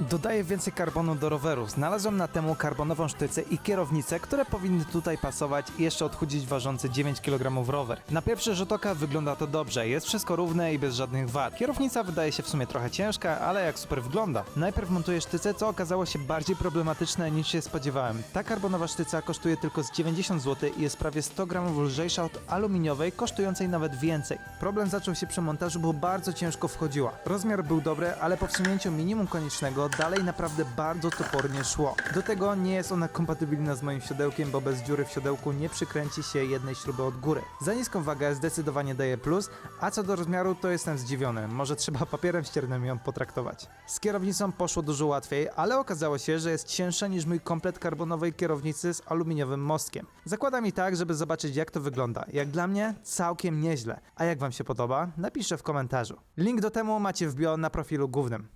Dodaję więcej karbonu do roweru. Znalazłem na temu karbonową sztycę i kierownicę, które powinny tutaj pasować i jeszcze odchudzić ważący 9 kg rower. Na pierwszy rzut oka wygląda to dobrze, jest wszystko równe i bez żadnych wad. Kierownica wydaje się w sumie trochę ciężka, ale jak super wygląda. Najpierw montuję sztycę, co okazało się bardziej problematyczne niż się spodziewałem. Ta karbonowa sztyca kosztuje tylko z 90 zł i jest prawie 100 gramów lżejsza od aluminiowej, kosztującej nawet więcej. Problem zaczął się przy montażu, bo bardzo ciężko wchodziła. Rozmiar był dobry, ale po wsunięciu minimum koniecznego dalej naprawdę bardzo topornie szło. Do tego nie jest ona kompatybilna z moim siodełkiem, bo bez dziury w siodełku nie przykręci się jednej śruby od góry. Za niską wagę zdecydowanie daje plus, a co do rozmiaru to jestem zdziwiony. Może trzeba papierem ściernym ją potraktować. Z kierownicą poszło dużo łatwiej, ale okazało się, że jest cięższa niż mój komplet karbonowej kierownicy z aluminiowym mostkiem. Zakładam i tak, żeby zobaczyć jak to wygląda. Jak dla mnie całkiem nieźle. A jak wam się podoba? Napiszcie w komentarzu. Link do temu macie w bio na profilu głównym.